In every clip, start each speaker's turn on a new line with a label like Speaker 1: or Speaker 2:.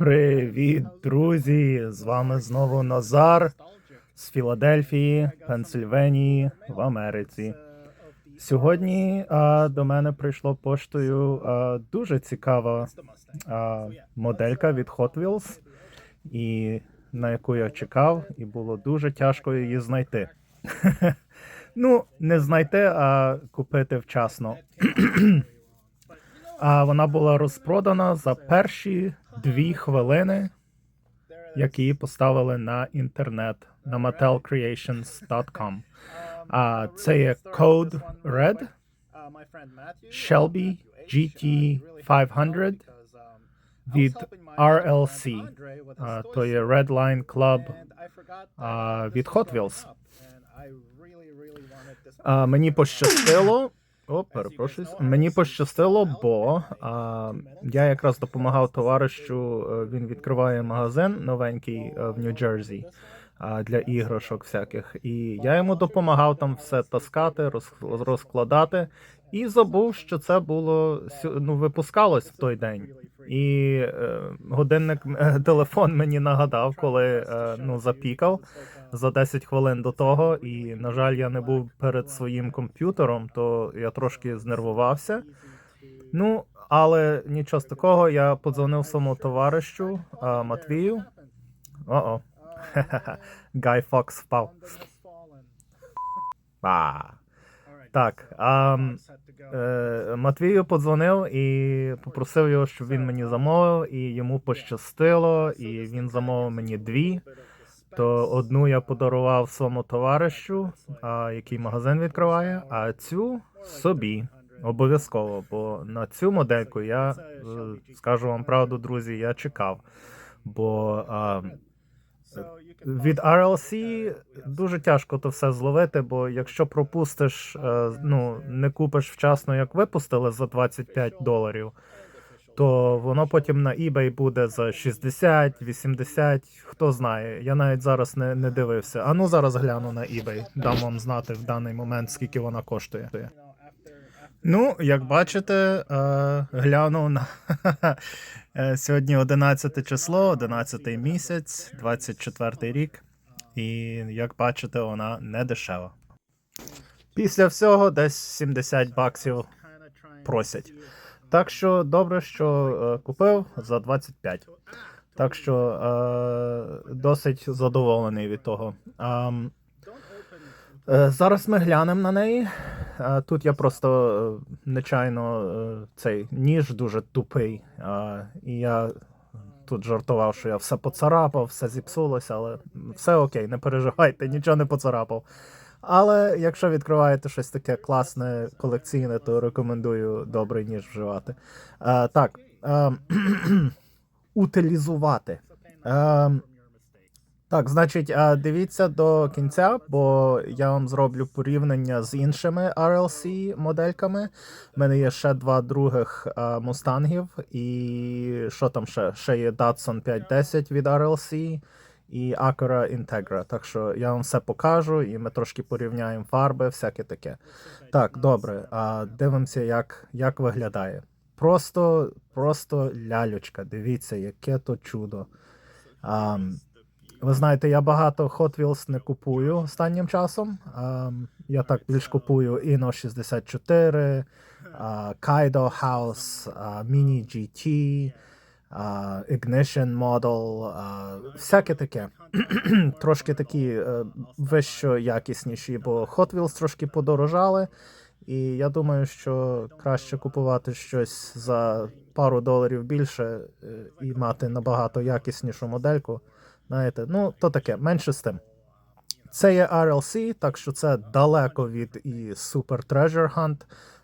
Speaker 1: Привіт, друзі! З вами знову Назар з Філадельфії, Пенсильванії в Америці. Сьогодні а, до мене прийшло поштою а, дуже цікава а, моделька від Hot Wheels, і на яку я чекав, і було дуже тяжко її знайти. ну, не знайти, а купити вчасно. А вона була розпродана за перші дві хвилини, як її поставили на інтернет на mattelcreations.com. А це є Code Red Shelby GT 500 від RLC. А, то є Red Line Club а, від Hot Wheels. А, мені пощастило. О, перепрошую. Мені пощастило, бо а, я якраз допомагав товаришу. е, Він відкриває магазин новенький е, в Нью-Джерсі для іграшок всяких. І я йому допомагав там все таскати, роз- розкладати. І забув, що це було ну, випускалось в той день. І е, годинник е, телефон мені нагадав, коли е, ну, запікав за 10 хвилин до того, і, на жаль, я не був перед своїм комп'ютером, то я трошки знервувався. Ну, але нічого з такого, я подзвонив своєму товаришу Матвію. О-о. Гай Фокс впав. А. Так, а, е, Матвію подзвонив і попросив його, щоб він мені замовив, і йому пощастило, і він замовив мені дві. То одну я подарував своєму товаришу, а, який магазин відкриває, а цю собі. Обов'язково, бо на цю модельку я е, скажу вам правду, друзі, я чекав. Бо а, від RLC дуже тяжко то все зловити, бо якщо пропустиш, е, ну не купиш вчасно, як випустили за 25 доларів, то воно потім на eBay буде за 60, 80, хто знає. Я навіть зараз не, не дивився. А ну зараз гляну на eBay, дам вам знати в даний момент, скільки вона коштує. Ну, як бачите, е, глянув на е, сьогодні 11 число, 11 місяць, 24 рік. І як бачите, вона не дешева. Після всього десь 70 баксів просять. Так що добре, що е, купив за 25. Так що е, досить задоволений від того. Е, зараз ми глянемо на неї. Тут я просто нечайно цей ніж дуже тупий. І я тут жартував, що я все поцарапав, все зіпсулося, але все окей, не переживайте, нічого не поцарапав. Але якщо відкриваєте щось таке класне, колекційне, то рекомендую добрий ніж вживати. Е, так, е, утилізувати. Е, так, значить, а, дивіться до кінця, бо я вам зроблю порівняння з іншими RLC модельками. У мене є ще два других а, мустангів, і що там ще? Ще є Datsun 510 від RLC і Acura Integra. Так що я вам все покажу, і ми трошки порівняємо фарби, всяке таке. Так, добре. А, дивимося, як, як виглядає. Просто, просто лялючка. Дивіться, яке то чудо. А, ви знаєте, я багато Hot Wheels не купую останнім часом. Ем, я так більш купую Inno 64, а, Kaido House, а, Mini а, Ignition Model, а, всяке таке. трошки такі е, вищо якісніші, бо Hot Wheels трошки подорожали. І я думаю, що краще купувати щось за пару доларів більше е, і мати набагато якіснішу модельку. Знаєте, ну то таке, менше з тим. Це є RLC, так що це далеко від і Super Treasure Hunt,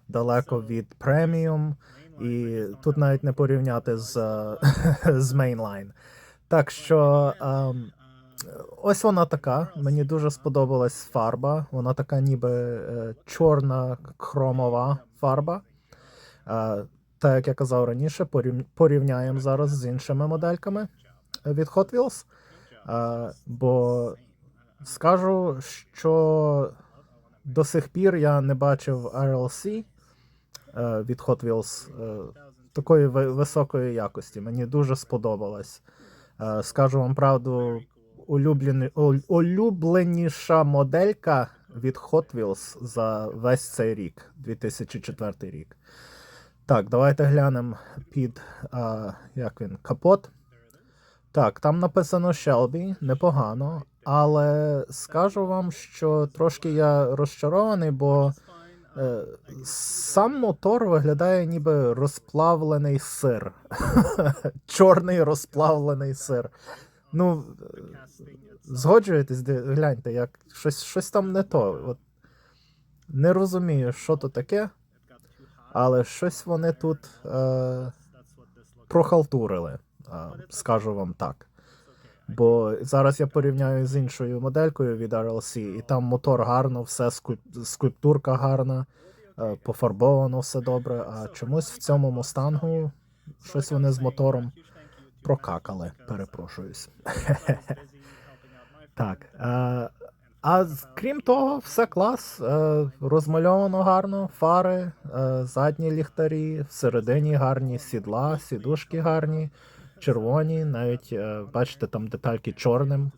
Speaker 1: далеко від Premium, і тут навіть не порівняти з, з Mainline. Так що ем, ось вона така. Мені дуже сподобалась фарба. Вона така ніби е, чорна хромова фарба. Е, так як я казав раніше, порів- порівняємо зараз з іншими модельками від Hot Wheels. Е, бо скажу, що до сих пір я не бачив RLC від Hot Wheels е, такої високої якості. Мені дуже сподобалось. Е, Скажу вам правду, улюблені, улюбленіша моделька від Hot Wheels за весь цей рік, 2004 рік. Так, давайте глянемо під а, як він, капот. Так, там написано Shelby, непогано, але скажу вам, що трошки я розчарований, бо е, сам мотор виглядає ніби розплавлений сир. Чорний розплавлений сир. Ну, е, згоджуєтесь, гляньте, як щось, щось там не то. От, не розумію, що то таке, але щось вони тут е, прохалтурили, е, скажу вам так. Бо зараз я порівняю з іншою моделькою від RLC, і там мотор гарно, все скульп- скульптурка гарна, е, пофарбовано все добре. А чомусь в цьому мустангу щось вони з мотором прокакали. Перепрошуюсь. Так. Е, а крім того, все клас. Е, розмальовано гарно, фари, задні ліхтарі, всередині гарні сідла, сідушки гарні, червоні, навіть е, бачите, там детальки чорним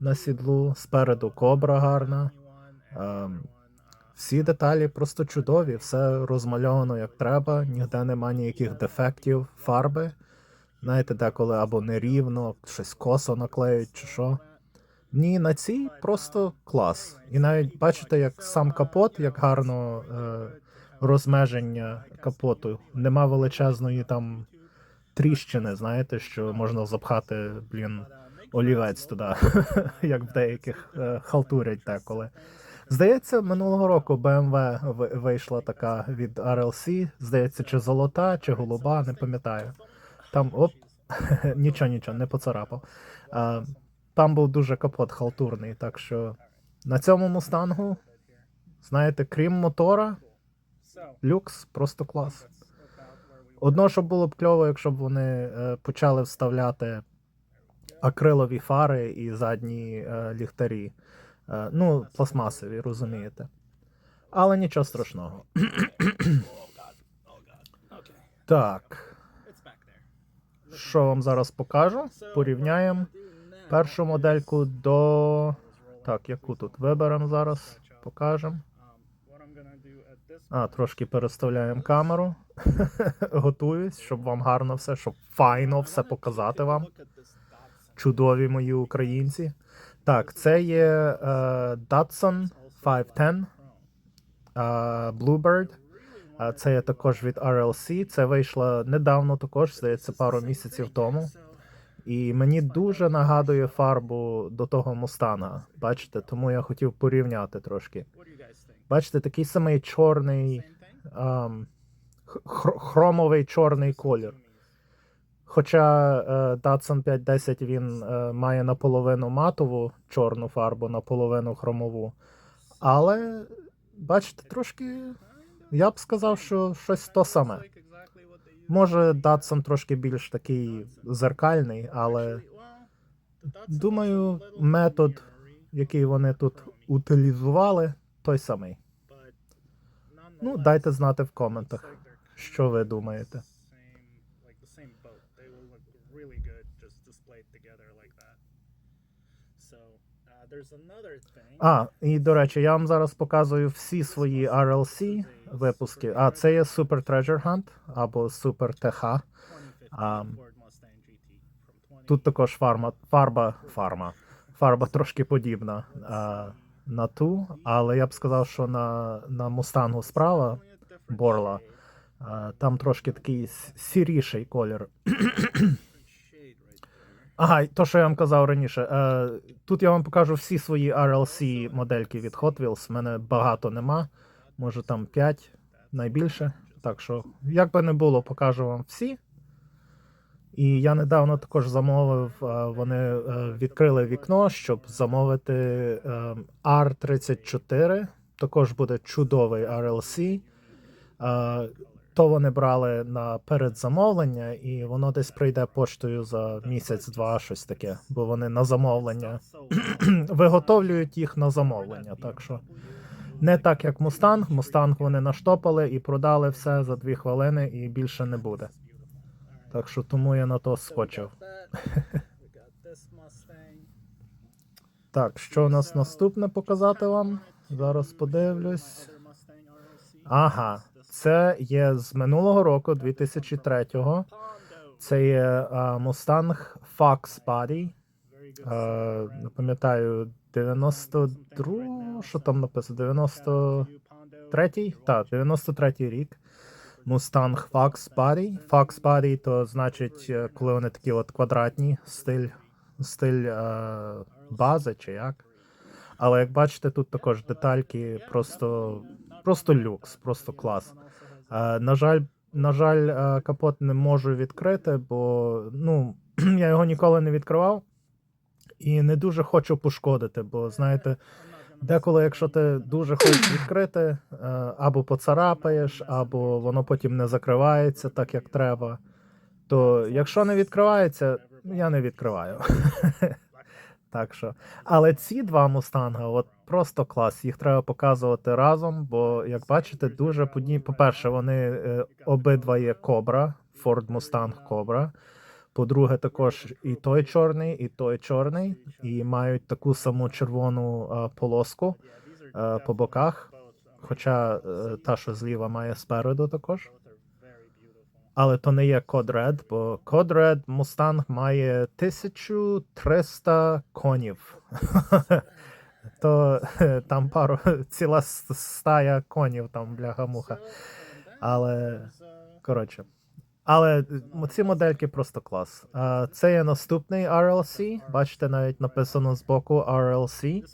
Speaker 1: на сідлу, спереду кобра гарна. Е, всі деталі просто чудові, все розмальовано як треба, ніде нема ніяких дефектів, фарби. Знаєте, деколи або нерівно, щось косо наклеють чи що. Ні, на цій просто клас. І навіть бачите, як сам капот, як гарно е, розмеження капоту. Нема величезної там тріщини, знаєте, що можна запхати, блін, олівець туди, як в деяких е, халтурять деколи. Здається, минулого року BMW вийшла така від RLC, здається, чи золота, чи голуба, не пам'ятаю. Там оп, нічого, нічого, не поцарапав. А, там був дуже капот халтурний, так що на цьому мустангу, знаєте, крім мотора, люкс, просто клас. Одно, що було б кльово, якщо б вони е, почали вставляти акрилові фари і задні е, ліхтарі. Е, ну, пластмасові, розумієте. Але нічого страшного. так. Що вам зараз покажу? Порівняємо першу модельку до. Так, яку тут виберемо зараз, покажемо. А, трошки переставляємо камеру. Готуюсь, щоб вам гарно все, щоб файно все показати вам. Чудові мої українці. Так, це є е, Datsun 510 е, Bluebird. Е, Це є також від RLC. Це вийшло недавно, також, здається, пару місяців тому. І мені дуже нагадує фарбу до того Мустана. Бачите, тому я хотів порівняти трошки. Бачите, такий самий чорний, хр- хромовий чорний колір. Хоча е, Datsun 510 він е, має наполовину матову чорну фарбу, наполовину хромову. Але, бачите, трошки. Я б сказав, що щось то саме. Може, Datsun трошки більш такий зеркальний, але думаю, метод, який вони тут утилізували, той самий. Ну, дайте знати в коментах, що ви думаєте. А, і до речі, я вам зараз показую всі свої RLC випуски. А, це є Super Treasure Hunt або Super TH. А, Тут також фарма, фарба, фарма, фарба трошки подібна а, на ту, але я б сказав, що на, на Мустангу справа Борла, там трошки такий сіріший колір. Ага, то, що я вам казав раніше. Е, тут я вам покажу всі свої RLC модельки від Hot Wheels. У мене багато нема. Може там 5 найбільше. Так що, як би не було, покажу вам всі. І я недавно також замовив, е, вони е, відкрили вікно, щоб замовити е, R34. Також буде чудовий RLC. То вони брали на передзамовлення, і воно десь прийде поштою за місяць-два, щось таке, бо вони на замовлення виготовлюють їх на замовлення. Так що не так, як Мустанг. Мустанг вони наштопали і продали все за дві хвилини, і більше не буде. Так що тому я на то скочив. Так, що у нас наступне показати вам? Зараз подивлюсь. Ага, це є з минулого року, 2003-го. Це є а, Mustang Fox Body. А, не пам'ятаю, 92, що там написано? 93-й? Так, 93-й рік. Mustang Fox Body. Fox Body то значить, е, коли вони такі от квадратні, стиль, стиль е, бази чи як. Але як бачите, тут також детальки просто, просто люкс, просто клас. Е, на жаль, на жаль, е, капот не можу відкрити, бо ну, я його ніколи не відкривав і не дуже хочу пошкодити, бо знаєте, деколи, якщо ти дуже хочеш відкрити, е, або поцарапаєш, або воно потім не закривається так, як треба. То якщо не відкривається, я не відкриваю. Так що. Але ці два мустанга, от просто клас. Їх треба показувати разом, бо, як бачите, дуже подібні. По-перше, вони е, обидва є Кобра, Ford Mustang Cobra. По-друге, також і той чорний, і той чорний, і мають таку саму червону е, полоску е, по боках. Хоча е, та, що зліва, має спереду також. Але то не є Code Red, бо Code Red Mustang має 1300 конів. То е, там пару ціла стая конів там бляха муха. Але коротше. Але ці модельки просто клас. Це є наступний RLC. Бачите, навіть написано збоку RLC.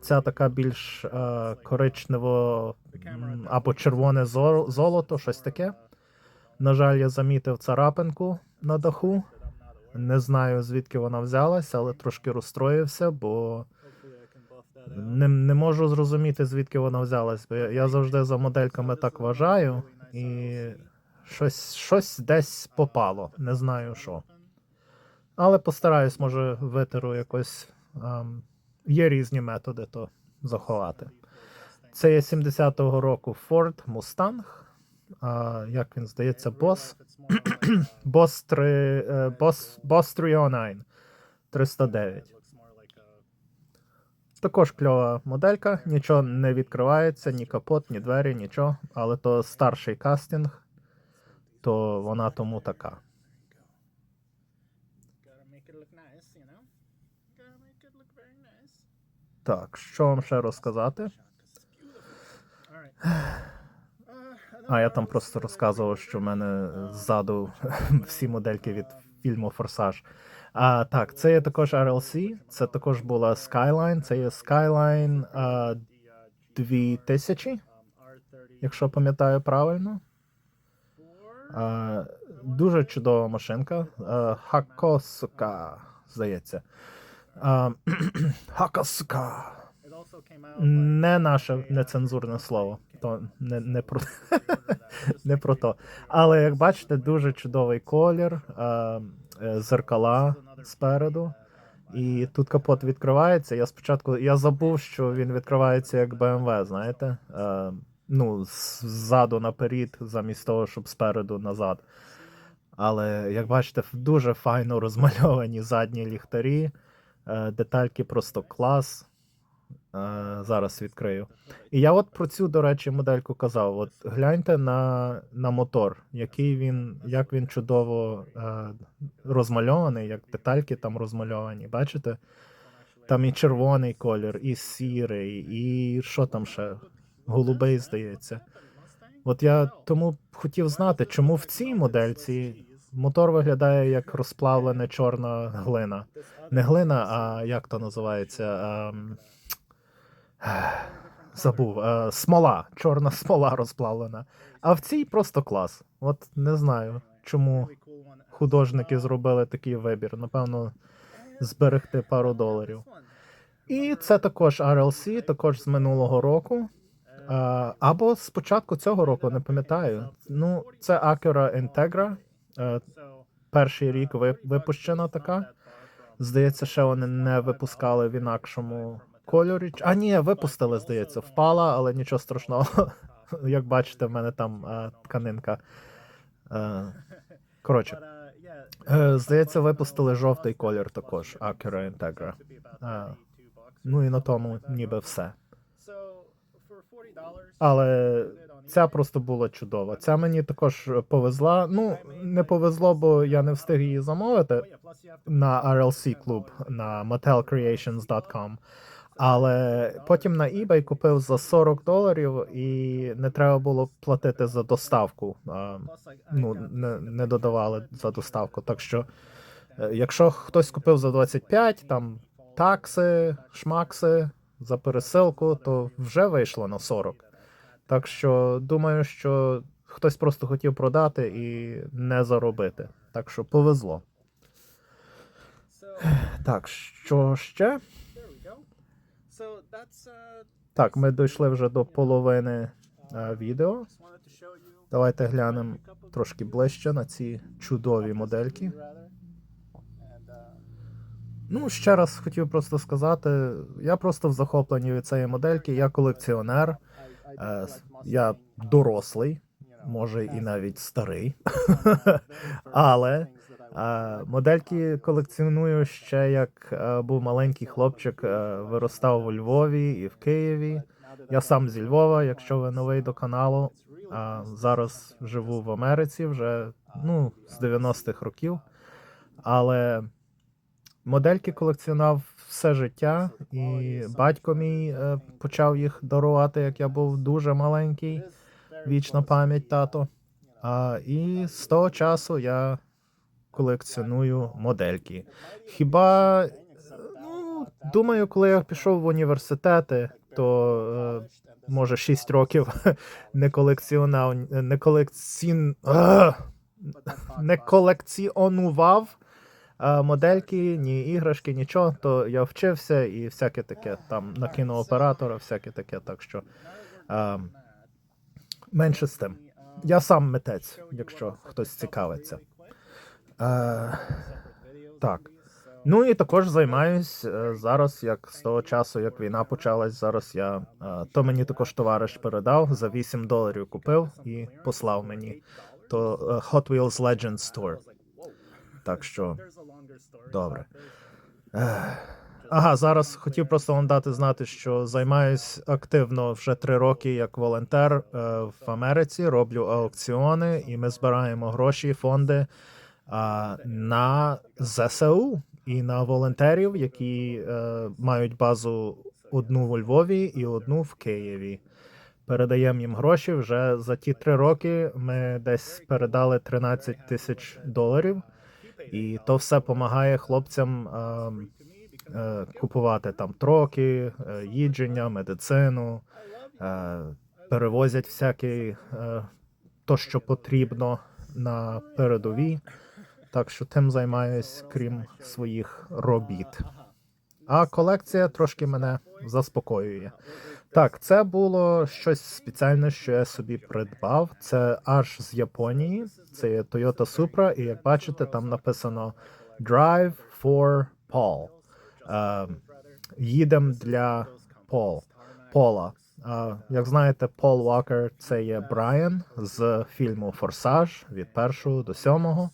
Speaker 1: Ця така більш е, коричнево або червоне золото, щось таке. На жаль, я замітив царапинку на даху. Не знаю, звідки вона взялась, але трошки розстроївся, бо не, не можу зрозуміти, звідки вона взялась. Бо я, я завжди за модельками так вважаю, і щось, щось десь попало. Не знаю що. Але постараюсь, може, витеру якось. ем, є різні методи то заховати. Це є 70-го року Ford Mustang. Як він здається, 3, е, Boss, Boss 309 309. Також кльова моделька, нічого не відкривається, ні капот, ні двері, нічого. Але то старший кастинг, то вона тому така. Так, що вам ще розказати? А я там просто розказував, що в мене ззаду всі модельки від фільму Форсаж. А, так, це є також RLC, це також була Skyline, це є Skyline а, 2000, якщо пам'ятаю правильно. А, дуже чудова машинка. А, Хакосука, здається. А, Хакосука. Не наше нецензурне слово. То не, не про не про то. Але як бачите, дуже чудовий колір, е, зеркала спереду. І тут капот відкривається. Я спочатку я забув, що він відкривається як BMW, знаєте? Е, ну, ззаду наперед, замість того, щоб спереду назад. Але як бачите, дуже файно розмальовані задні ліхтарі, е, детальки просто клас. Е, зараз відкрию. І я от про цю, до речі, модельку казав. От гляньте на, на мотор, який він, як він чудово е, розмальований, як детальки там розмальовані. Бачите? Там і червоний колір, і сірий, і що там ще? Голубий, здається. От я тому хотів знати, чому в цій модельці мотор виглядає як розплавлена чорна глина. Не глина, а як то називається? Ем... Забув. Е, смола, чорна смола розплавлена. А в цій просто клас. От не знаю, чому художники зробили такий вибір. Напевно, зберегти пару доларів. І це також RLC, також з минулого року. Е, або з початку цього року, не пам'ятаю. Ну, це Acura Integra. Е, перший рік ви- випущена така. Здається, ще вони не випускали в інакшому кольорі. А ні, випустили, здається, впала, але нічого страшного. Як бачите, в мене там е, тканинка. Е, Коротше, е, здається, випустили жовтий колір також, Acura Integra. Е, ну і на тому ніби все. Але ця просто була чудова. Ця мені також повезла. Ну, не повезло, бо я не встиг її замовити на RLC клуб на motelcreations.com. Але потім на eBay купив за 40 доларів і не треба було платити за доставку. Ну, не, не додавали за доставку. Так що, е, якщо хтось купив за 25, там такси, шмакси за пересилку, то вже вийшло на 40. Так що думаю, що хтось просто хотів продати і не заробити. Так що повезло. Так, що ще? Так, ми дійшли вже до половини е, відео. Давайте глянемо трошки ближче на ці чудові модельки. Ну, ще раз хотів просто сказати, я просто в захопленні від цієї модельки. Я колекціонер, е, я дорослий, може і навіть старий. Але модельки колекціоную ще як е, був маленький хлопчик, е, виростав у Львові і в Києві. Я сам зі Львова, якщо ви новий до каналу. Зараз живу в Америці вже ну, з 90-х років. Але модельки колекціонував все життя, і батько мій е, почав їх дарувати, як я був дуже маленький. Вічна пам'ять, тато. А, і з того часу я колекціоную модельки. Хіба, е, ну, думаю, коли я пішов в університети, то е, може 6 років не колекціонав, не колекцін... А! не колекціонував а, модельки, ні іграшки, нічого, то я вчився і всяке таке там на кінооператора, всяке таке. Так що менше з тим. Я сам митець, якщо хтось цікавиться. А, так. Ну і також займаюсь е, зараз, як з того часу, як війна почалась. Зараз я е, то мені також товариш передав за 8 доларів купив і послав мені. То е, Hot Wheels Legends Tour. Так що добре. Ага, зараз хотів просто вам дати знати, що займаюсь активно вже три роки як волонтер е, в Америці. Роблю аукціони, і ми збираємо гроші, фонди на ЗСУ і на волонтерів, які е, мають базу одну у Львові і одну в Києві. Передаємо їм гроші. Вже за ті три роки ми десь передали 13 тисяч доларів, і то все допомагає хлопцям е, е, купувати там троки, е, їдження, медицину, е, перевозять всяке е, то, що потрібно на передовій. Так що тим займаюсь, крім своїх робіт. А колекція трошки мене заспокоює. Так, це було щось спеціальне, що я собі придбав. Це аж з Японії. Це є Toyota Supra, і як бачите, там написано Drive for Paul. Е, їдем для Пол. Пола. Е, як знаєте, Пол Уокер це є Брайан з фільму Форсаж від першого до сьомого.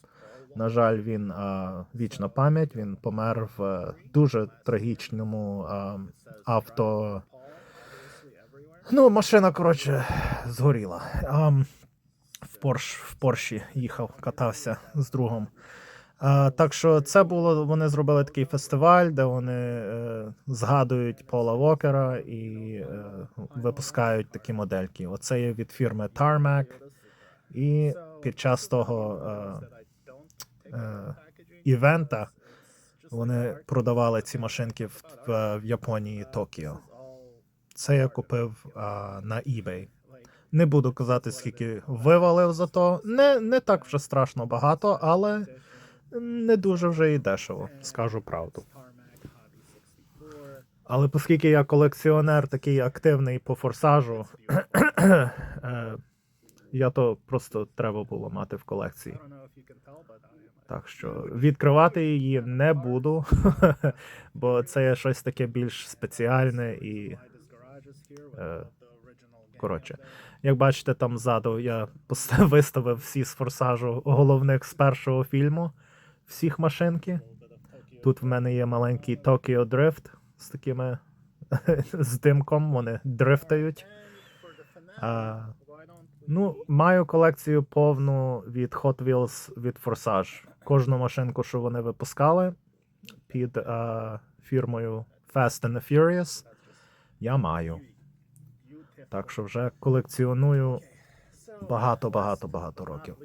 Speaker 1: На жаль, він а, вічна пам'ять. Він помер в е, дуже трагічному а, авто. Ну, машина, коротше, згоріла. А, в Порш, в Порші їхав, катався з другом. А, так що це було. Вони зробили такий фестиваль, де вони е, згадують Пола Вокера і е, випускають такі модельки. Оце є від фірми Tarmac. І під час того. Е, е, івента вони продавали ці машинки в, в, в Японії Токіо. Це я купив а, на eBay. Не буду казати, скільки вивалив за то. Не, не так вже страшно багато, але не дуже вже і дешево, скажу правду. Але оскільки я колекціонер такий активний по форсажу, е, я то просто треба було мати в колекції. Так що відкривати її не буду, бо це щось таке більш спеціальне і. Е, коротше, Як бачите, там ззаду я виставив всі з форсажу головних з першого фільму, всіх машинки. Тут в мене є маленький Tokyo Drift з такими з димком, вони дрифтають. А, ну, маю колекцію повну від Hot Wheels від Forsage. Кожну машинку, що вони випускали під а, фірмою Fast and the Furious, я маю. Так що вже колекціоную багато-багато-багато років.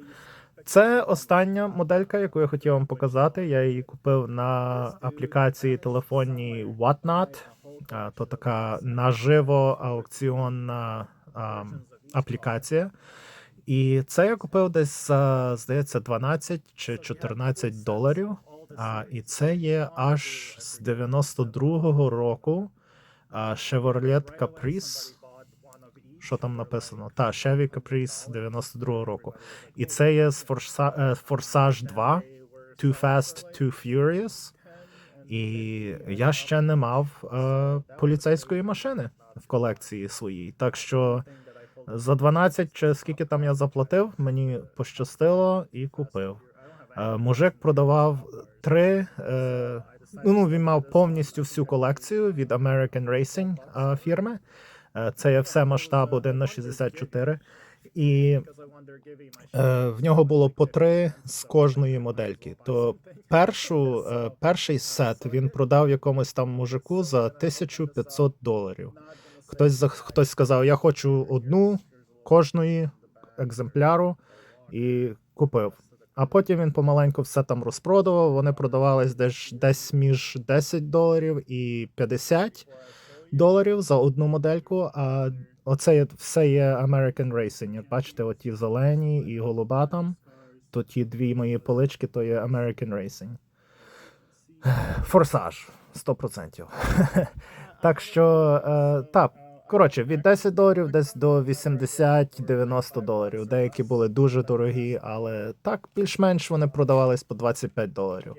Speaker 1: Це остання моделька, яку я хотів вам показати. Я її купив на аплікації телефонній Whatnot. То така наживо аукціонна а, аплікація. І це я купив десь за, здається, 12 чи 14 доларів. А, і це є аж з 92-го року а, Chevrolet Caprice. Що там написано? Та, Chevy Caprice 92-го року. І це є з е, Forsage 2 Too Fast, Too Furious. І я ще не мав е, поліцейської машини в колекції своїй. Так що за 12 чи скільки там я заплатив, мені пощастило і купив. Е, мужик продавав три. Е, ну, він мав повністю всю колекцію від American Racing е, фірми. Це є все масштаб 1 на 64. І е, в нього було по три з кожної модельки. То першу, е, перший сет він продав якомусь там мужику за 1500 доларів. Хтось, хтось сказав: Я хочу одну кожної екземпляру і купив. А потім він помаленьку все там розпродавав. Вони продавались десь, десь між 10 доларів і 50 доларів за одну модельку. А оце є- все є American Racing. Як бачите, оті зелені і голуба там. То ті дві мої полички, то є American Racing. Форсаж 100%. так що, е, так. Коротше, від 10 доларів десь до 80-90 доларів. Деякі були дуже дорогі, але так більш-менш вони продавались по 25 доларів.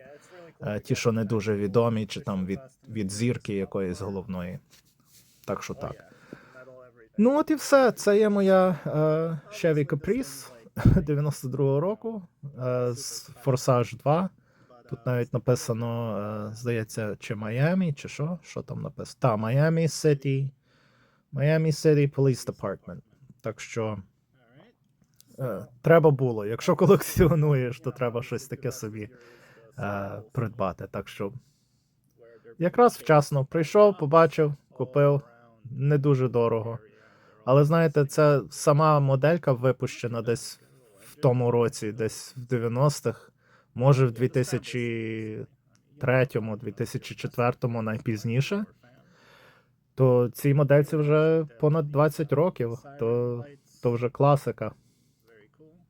Speaker 1: Е, ті, що не дуже відомі, чи там від, від зірки якоїсь головної. Так що так. Ну, от і все. Це є моя е, Chevy Caprice 92-го року е, з Forsage 2. Тут навіть написано, е, здається, чи Майамі, чи що? Що там написано? Та, Miami City. Miami City Police Department. Так що е, треба було. Якщо колекціонуєш, то треба щось таке собі е, придбати. Так що якраз вчасно прийшов, побачив, купив. Не дуже дорого. Але знаєте, це сама моделька випущена десь в тому році, десь в 90-х, може в 2003-му, 2004-му найпізніше. То цій модельці вже понад 20 років, то, то вже класика.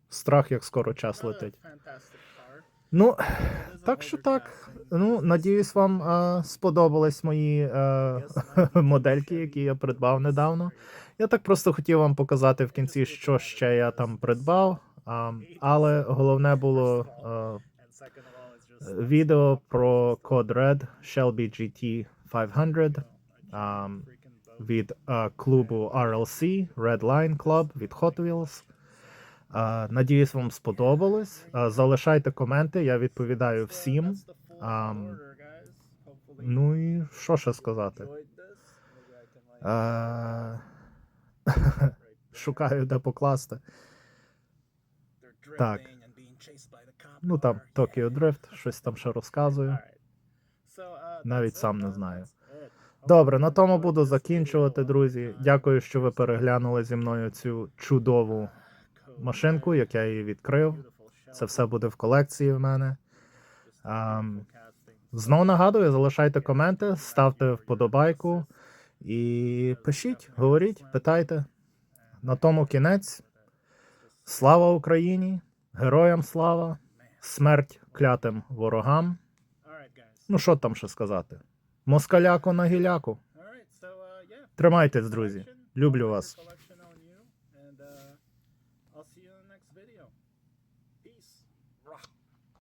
Speaker 1: Страх, як скоро час летить. Ну, так що так. Ну, надіюсь, вам е, сподобались мої е, модельки, які я придбав недавно. Я так просто хотів вам показати в кінці, що ще я там придбав. А, але головне було е, відео про Code Red Shelby GT 500 а, від е, клубу RLC Red Line Club від Hot Wheels. А, надіюсь, вам сподобалось. А, залишайте коменти, я відповідаю всім. Ну і що ще сказати? Шукаю, де покласти. Так. Ну там Tokyo Drift, щось там ще розказую. Навіть сам не знаю. Добре, на тому буду закінчувати, друзі. Дякую, що ви переглянули зі мною цю чудову машинку, як я її відкрив. Це все буде в колекції в мене. Знову нагадую, залишайте коменти, ставте вподобайку і пишіть, говоріть, питайте. На тому кінець. Слава Україні! Героям слава! Смерть клятим ворогам. Ну, що там ще сказати? Москаляку на гіляку. Тримайтесь, друзі. Люблю вас.